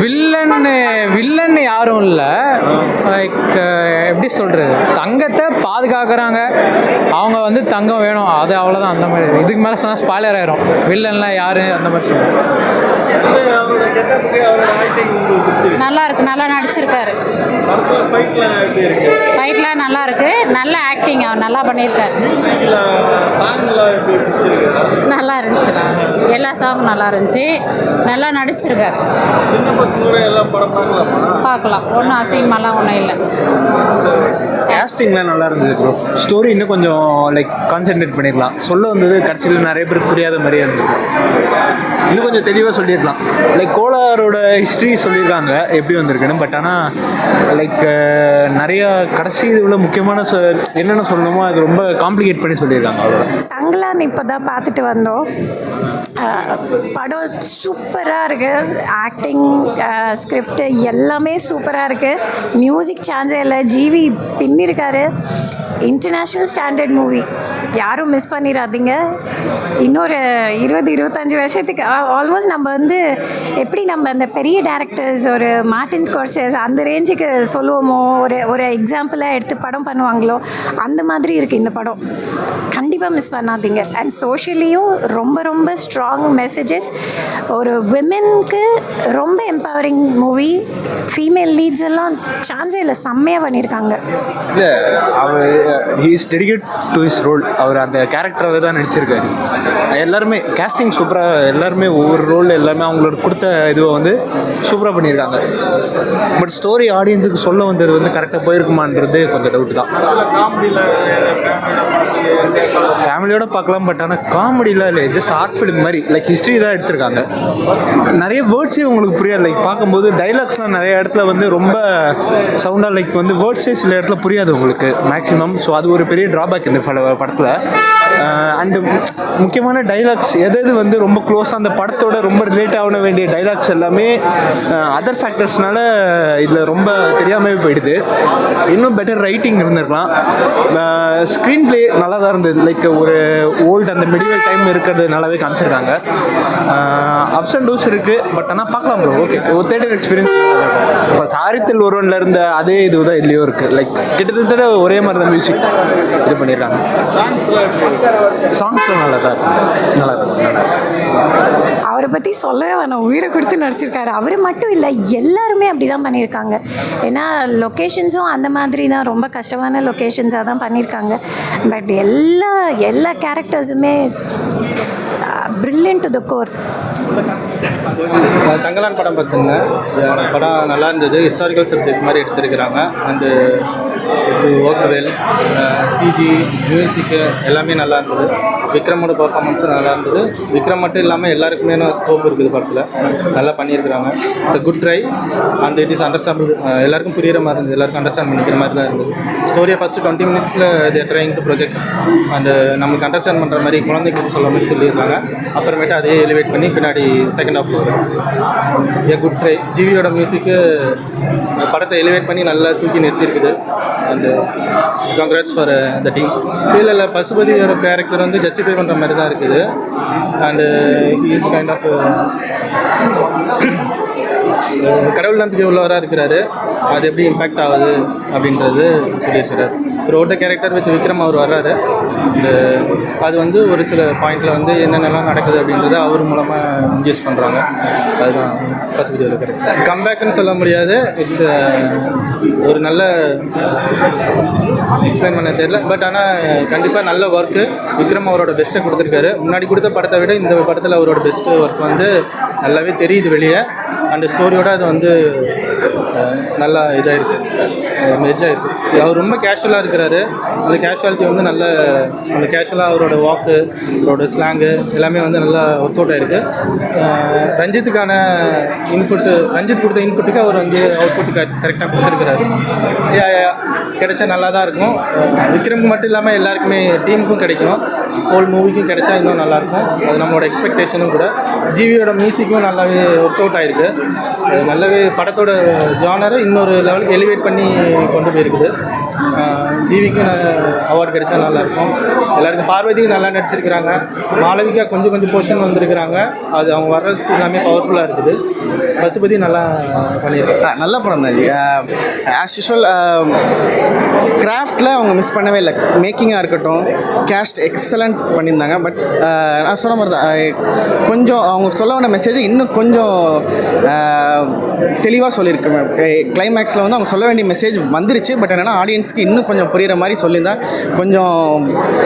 Villain villain யாரும் இல்லை. Like எப்படி சொல்கிறது தங்கத்தை பாதுகாக்கிறாங்க. அவங்க வந்து தங்கம் வேணும். அது அவ்வளோதான் அந்த மாதிரி. இதுக்கு மேலே சொன்னால் ஸ்பாய்லர் ஆயிரும். வில்லன்லாம் யாரு? அந்த மாதிரி சொல்லுவாங்க நல்லா இருக்கு நல்லா நடிச்சிருக்காரு. ஃபைட்லாம் நல்லா இருக்கு நல்ல ஆக்டிங் அவர் நல்லா பண்ணியிருக்காரு. நல்லா இருந்துச்சுண்ணா எல்லா சாங்கும் நல்லா இருந்துச்சு. நல்லா நடிச்சிருக்காரு. பார்க்கலாமா? ஒன்றும் அசிங்கமாலாம் ஒன்றும் இல்லை. கேஸ்டிங்லாம் நல்லா இருந்தது ப்ரோ ஸ்டோரி இன்னும் கொஞ்சம் லைக் கான்சென்ட்ரேட் பண்ணிடலாம் சொல்ல வந்தது கடைசியில் நிறைய பேருக்கு புரியாத மாதிரியே இருந்தது. இன்னும் கொஞ்சம் தெளிவாக சொல்லியிருக்கலாம் லைக் கோலாரோட ஹிஸ்ட்ரி சொல்லியிருக்காங்க எப்படி வந்திருக்குன்னு. பட் ஆனால் லைக் நிறையா கடைசி இதில் முக்கியமான சொ என்னென்ன சொல்லணுமோ அது ரொம்ப காம்ப்ளிகேட் பண்ணி சொல்லியிருக்காங்க அவ்வளோ தங்கலான் இப்போ தான் பார்த்துட்டு வந்தோம். படம் சூப்பராக இருக்குது ஆக்டிங் ஸ்கிரிப்ட் எல்லாமே சூப்பராக இருக்குது மியூசிக் சான்ஸே இல்லை. ஜிவி பின்னி பண்ணியிருக்காரு இன்டர்நேஷ்னல் ஸ்டாண்டர்ட் மூவி யாரும் மிஸ் பண்ணிடாதீங்க இன்னொரு இருபது இருபத்தஞ்சி வருஷத்துக்கு ஆல்மோஸ்ட் நம்ம வந்து எப்படி நம்ம அந்த பெரிய டேரக்டர்ஸ் ஒரு மார்டின் ஸ்கோர்சஸ் அந்த ரேஞ்சுக்கு சொல்லுவோமோ ஒரு ஒரு எக்ஸாம்பிளாக எடுத்து படம் பண்ணுவாங்களோ அந்த மாதிரி இருக்குது இந்த படம். கண்டிப்பாக மிஸ் பண்ணாதீங்க. அண்ட் சோஷியலியும் ரொம்ப ரொம்ப ஸ்ட்ராங் மெசேஜஸ் ஒரு விமென்க்கு ரொம்ப எம்பவரிங் மூவி ஃபீமேல் லீட்ஸ் எல்லாம் சான்ஸே இல்லை செம்மையாக பண்ணியிருக்காங்க இல்லை அவர் he is dedicate to is role அவர் அந்த கேரக்டராகவே தான் நடிச்சிருக்காரு. எல்லாருமே கேஸ்டிங் சூப்பராக எல்லாருமே ஒவ்வொரு ரோல் எல்லாமே அவங்களோட கொடுத்த இதுவை வந்து சூப்பராக பண்ணியிருக்காங்க பட் ஸ்டோரி ஆடியன்ஸுக்கு சொல்ல வந்தது வந்து கரெக்டாக போயிருக்குமான்றது கொஞ்சம் டவுட் தான். ஃபேமிலியோட பார்க்கலாம் பட் ஆனால் காமெடிலாம் இல்லை. ஜஸ்ட் ஆர்ட் ஃபிலிம் மாதிரி. லைக் ஹிஸ்ட்ரி தான் எடுத்திருக்காங்க. நிறைய வேர்ட்ஸே உங்களுக்கு புரியாது. லைக் பார்க்கும்போது டைலாக்ஸ்லாம் நிறைய இடத்துல வந்து ரொம்ப சவுண்டாக லைக் வந்து வேர்ட்ஸே சில இடத்துல புரியாது உங்களுக்கு. மேக்ஸிமம் ஸோ அது ஒரு பெரிய ட்ராபேக் இந்த படத்தில். அண்டு முக்கியமான டைலாக்ஸ் எது எது வந்து ரொம்ப க்ளோஸாக அந்த படத்தோட ரொம்ப ரிலேட் ஆக வேண்டிய டைலாக்ஸ் எல்லாமே அதர் ஃபேக்டர்ஸ்னால இதில் ரொம்ப தெரியாமல் போயிடுது. இன்னும் பெட்டர் ரைட்டிங் இருந்திருக்கலாம். ஸ்க்ரீன் ப்ளே நல்லா தான் இருந்தது. லைக் ஒரு ஓல்டு அந்த மெடிவல் டைம் இருக்கிறது நல்லாவே காமிச்சிருக்காங்க அப்ஸ் அண்ட் டூஸ் இருக்குது பட் ஆனால் பார்க்கலாம் ப்ரோ ஓகே ஒரு தேட்டர் எக்ஸ்பீரியன்ஸ் இப்போ தாரித்தில் ஒருவனில் இருந்த அதே இது தான் இதுலேயும் இருக்குது லைக் கிட்டத்தட்ட ஒரே மாதிரி தான் மியூசிக் இது பண்ணிடுறாங்க சாங்ஸ்லாம் சாங்ஸ்லாம் நல்லா தான் இருக்கும். நல்லா இருக்கும் நல்லா இருக்கும். அவரை பற்றி சொல்லவே வேணாம். உயிரை கொடுத்து நடிச்சிருக்காரு. அவர் மட்டும் இல்லை எல்லாருமே அப்படி தான் பண்ணியிருக்காங்க. ஏன்னா லொக்கேஷன்ஸும் அந்த மாதிரி தான் ரொம்ப கஷ்டமான லொக்கேஷன்ஸாக தான் பண்ணியிருக்காங்க. பட் எல்லா எல்லா கேரக்டர்ஸுமே brilliant to the core Thangalaan படம் பார்த்துருந்தேன். படம் நல்லா இருந்தது. ஹிஸ்டாரிக்கல் சப்ஜெக்ட் மாதிரி எடுத்திருக்கிறாங்க. அண்டு இது ஓக்கவேல் சிஜி மியூசிக்கு எல்லாமே நல்லா இருந்தது. விக்ரமோட பர்ஃபார்மன்ஸும் நல்லா இருந்தது. விக்ரம் மட்டும் இல்லாமல் எல்லாருக்குமே ஸ்கோப் இருக்குது படத்தில்? நல்லா பண்ணியிருக்கிறாங்க. It's a good try and it is understand எல்லாருக்கும் புரியுற மாதிரி இருந்தது. எல்லாருக்கும் அண்டர்ஸ்டாண்ட் பண்ணிக்கிற மாதிரி தான் இருந்தது ஸ்டோரியை ஃபஸ்ட்டு டுவெண்ட்டி மினிட்ஸில் இது ட்ரைங் டு ப்ரொஜெக்ட் அண்ட் நமக்கு அண்டர்ஸ்டாண்ட் பண்ணுற மாதிரி குழந்தைங்களுக்கு சொல்ல மாதிரி சொல்லியிருக்காங்க. அப்புறமேட்டு அதே எலிவேட் பண்ணி பின்னாடி second half a good try ஜிவியோட music படத்தை எலிவேட் பண்ணி நல்லா தூக்கி நிறுத்தியிருக்குது. And congrats for the team இல்லை இல்லை பசுபதியோட கேரக்டர் வந்து ஜஸ்ட் ஜஸ்டிஃபை பண்ணுற மாதிரி தான் இருக்குது. And he is kind of கடவுள் நம்பிக்கை உள்ளவராக இருக்கிறாரு. அது எப்படி இம்பேக்ட் ஆகுது அப்படின்றது சொல்லியிருக்கிறார். Through the character with Vikram அவர் வர்றாரு. இந்த uh, அது வந்து ஒரு சில பாயிண்டில் வந்து என்னென்னலாம் நடக்குது அப்படின்றத அவர் மூலமாக யூஸ் பண்ணுறாங்க அதுதான் பசுபதி கேரக்டர் கம்பேக்குன்னு சொல்ல முடியாது. இட்ஸ் ஒரு நல்ல எக்ஸ்பிளைன் பண்ண தெரியல. பட் ஆனால் கண்டிப்பாக நல்ல ஒர்க்கு விக்ரம் அவரோட பெஸ்ட்டை கொடுத்துருக்காரு. முன்னாடி கொடுத்த படத்தை விட இந்த படத்தில் அவரோட பெஸ்ட்டு ஒர்க் வந்து நல்லாவே தெரியுது வெளியே. அண்ட் ஸ்டோரியோட அது வந்து நல்லா இதாக இருக்குது மெஜ்ஜாக இருக்குது அவர் ரொம்ப கேஷுவலாக இருக்கிறாரு. அந்த கேஷுவாலிட்டி வந்து நல்ல அந்த கேஷுவலாக அவரோட வாக்கு அவரோட ஸ்லாங்கு எல்லாமே வந்து நல்லா ஒர்க் அவுட் ஆகிருக்கு ரஞ்சித்துக்கான இன்புட்டு ரஞ்சித் கொடுத்த இன்புட்டுக்கு அவர் வந்து அவுட்புட் கரெக்டாக கொடுத்துருக்கிறாரு. கிடைச்சா நல்லா தான் இருக்கும் விக்ரமுக்கு மட்டும் இல்லாமல் எல்லாருக்குமே டீமுக்கும் கிடைக்கும். ஹோல் மூவிக்கும் கிடைச்சா இன்னும் நல்லாயிருக்கும். அது நம்மளோட எக்ஸ்பெக்டேஷனும் கூட. ஜிவியோட மியூசிக்கும் நல்லாவே ஒர்க் அவுட் ஆயிருக்கு. அது நல்லாவே படத்தோட ஜானரை இன்னொரு லெவலுக்கு எலிவேட் பண்ணி கொண்டு போயிருக்குது. ஜிவிக்கும் அவார்டு கிடைச்சா நல்லாயிருக்கும். எல்லாருக்கும் பார்வதிக்கும் நல்லா நடிச்சிருக்கிறாங்க. மாளவிகா கொஞ்சம் கொஞ்சம் போர்ஷன் வந்திருக்கிறாங்க. அது அவங்க வர்றது எல்லாமே பவர்ஃபுல்லாக இருக்குது. பசுபதி நல்லா பண்ணியிருக்காரு ஆ, நல்ல படம் தான் ஆஸ் யூஷுவல் கிராஃப்டில் அவங்க மிஸ் பண்ணவே இல்லை. மேக்கிங்காக இருக்கட்டும் கேஸ்ட் எக்ஸலண்ட் பண்ணியிருந்தாங்க. பட் நான் சொன்ன மாதிரி தான் கொஞ்சம் அவங்க சொல்ல வேண்டிய மெசேஜை இன்னும் கொஞ்சம் தெளிவாக சொல்லியிருக்கேன் கிளைமேக்ஸில் வந்து அவங்க சொல்ல வேண்டிய மெசேஜ் வந்துருச்சு. பட் என்னென்னா ஆடியன்ஸ்க்கு இன்னும் கொஞ்சம் புரிகிற மாதிரி சொல்லியிருந்தா கொஞ்சம்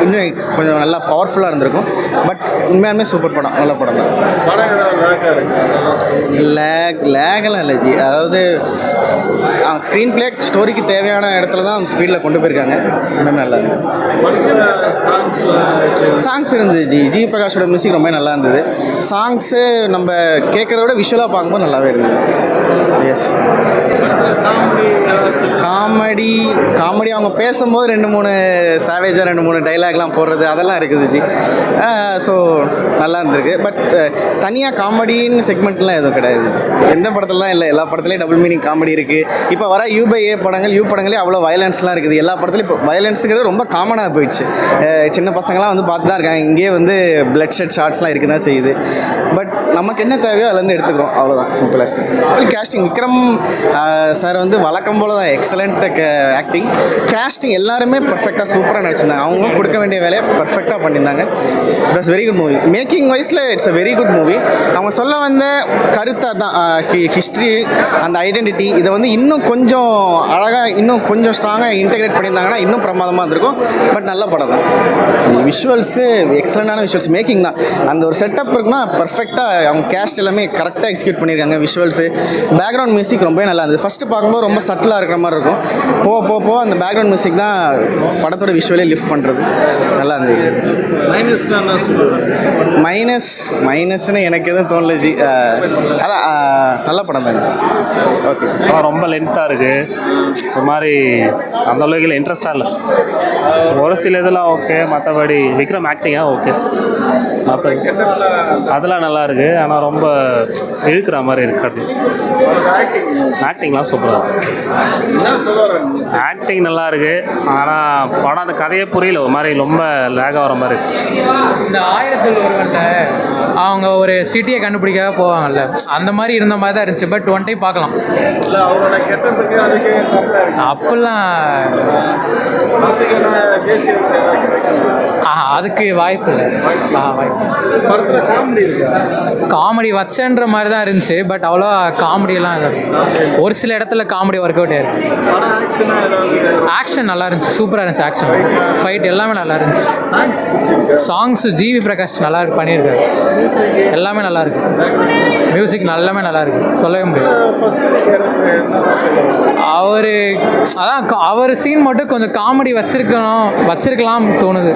இன்னும் கொஞ்சம் நல்லா பவர்ஃபுல்லாக இருந்திருக்கும். பட் உண்மையாலுமே சூப்பர் படம் நல்ல படம் தான். இருக்கு? லேக் லேகெல்லாம் இல்லை ஜி. அதாவது ஸ்க்ரீன் பிளே ஸ்டோரிக்கு தேவையான இடத்துல தான் ஸ்பீடில் கொண்டு போயிருக்காங்க. இன்னும் நல்லா சாங்ஸ் இருந்தது ஜி. ஜி பிரகாஷோட மியூசிக் ரொம்ப நல்லா இருந்தது. சாங்ஸு நம்ம கேட்குறத விட விஷுவலாக பார்க்கும்போது நல்லாவே இருந்தது. எஸ் காமெடி காமெடி அவங்க பேசும்போது ரெண்டு மூணு சாவேஜாக ரெண்டு மூணு டைலாக்லாம் போடுறது அதெல்லாம் இருக்குது ஜி. ஸோ நல்லா இருந்திருக்கு. பட் தனியாக காமெடின்னு செக்மெண்ட்லாம் எதுவும் கிடையாது எந்த படத்துலலாம் இல்லை எல்லா படத்துலையும் டபுள் மீனிங் காமெடி இருக்குது இப்போ வர யூ பை ஏ படங்கள் யூ படங்களே அவ்வளோ வயலன்ஸ்லாம் இருக்குது. எல்லா படத்துலையும் இப்போ வயலன்ஸுங்கிறது ரொம்ப காமனாக போயிடுச்சு. சின்ன பசங்களாம் வந்து பார்த்து தான் இருக்காங்க. இங்கேயே வந்து பிளட் ஷெட் ஷார்ட்ஸ்லாம் இருக்க தான் செய்யுது. பட் நமக்கு என்ன தேவையோ அதுலேருந்து எடுத்துக்கிறோம். அவ்வளோதான் சிம்பிளாக கேஸ்டிங் விக்ரம் சார் வந்து வழக்கம் போல தான் எக்ஸலண்ட் ஆக்டிங் கேஸ்டிங் எல்லாருமே பர்ஃபெக்டாக சூப்பராக நடிச்சிருந்தாங்க. அவங்க கொடுக்க வேண்டிய வேலையை பர்ஃபெக்டாக பண்ணியிருந்தாங்க. It's very good movie making வைஸில் it's a very good movie அவங்க சொல்ல வந்த கருத்தை தான் ஹிஸ்ட்ரி அந்த ஐடென்டிட்டி இதை வந்து இன்னும் கொஞ்சம் அழகாக இன்னும் கொஞ்சம் ஸ்ட்ராங்காக இன்டெகிரேட் பண்ணியிருந்தாங்கன்னா இன்னும் பிரமாதமாக இருந்திருக்கும். பட் நல்ல படம் தான். விஷுவல்ஸு எக்ஸலண்டான விஷுவல்ஸ் மேக்கிங் தான். அந்த ஒரு செட்டப் இருக்குன்னா பர்ஃபெக்டாக அவங்க கேஸ்ட் எல்லாமே கரெக்டாக எக்ஸிக்யூட் பண்ணியிருக்காங்க விஷுவல்ஸு பேக்ரவுண்ட் மியூசிக் ரொம்பவே நல்லா இருந்தது. ஃபஸ்ட்டு பார்க்கும்போது ரொம்ப சட்டிலாக இருக்கிற மாதிரி இருக்கும். போக போக போக அந்த பேக்ரவுண்ட் மியூசிக் தான் படத்தோட விஷுவலே லிஃப்ட் பண்ணுறது நல்லா இருந்தது. மைனஸ் மைனஸ்னு எனக்கு எதுவும் தோணல ஜி. அஹ், அதான் நல்ல படம் தான் ஓகே படம் ரொம்ப லென்த்தாக இருக்குது ஒரு மாதிரி அந்த அளவுக்கு இன்ட்ரெஸ்டாக இல்லை. ஒரு சில இதெல்லாம் ஓகே மற்றபடி விக்ரம் ஆக்டிங்காக ஓகே மற்ற அதெல்லாம் நல்லா இருக்கு. ஆனால் ரொம்ப இழுக்கிற மாதிரி இருக்காது ஆக்டிங்லாம் சூப்பராக இருக்கு. ஆக்டிங் நல்லா இருக்கு. ஆனால் படம் அந்த கதையே புரியல. ஒரு மாதிரி ரொம்ப லேக் ஆகிற மாதிரி இருக்கு. இந்த ஆயிரத்தில் ஒருவன்ல அவங்க ஒரு சிட்டியை கண்டுபிடிக்க போவாங்கல்ல. அந்த மாதிரி இருந்த மாதிரி தான் இருந்துச்சு. பட் ஒன் டைம் பார்க்கலாம். அப்பெல்லாம்? ஆஹா, அதுக்கு வாய்ப்பு இல்லை. ஆ வாய்ப்பு படத்தில் காமெடி வச்சன்ற மாதிரி தான் இருந்துச்சு. பட் அவ்வளோ காமெடியெல்லாம் ஒரு சில இடத்துல காமெடி ஒர்க் அவுட் ஆயிருக்கு. ஆக்ஷன் நல்லா இருந்துச்சு. சூப்பராக இருந்துச்சு ஆக்ஷன் ஃபைட் எல்லாமே நல்லா இருந்துச்சு. சாங்ஸ் ஜிவி பிரகாஷ் நல்லா பண்ணியிருக்காரு எல்லாமே நல்லா இருக்கு மியூசிக் எல்லாமே நல்லா இருக்கு சொல்லவே முடியாது. அவர் அதான் அவர் சீன் மட்டும் கொஞ்சம் காமெடி வச்சிருக்கணும் வச்சிருக்கலாம் தோணுது.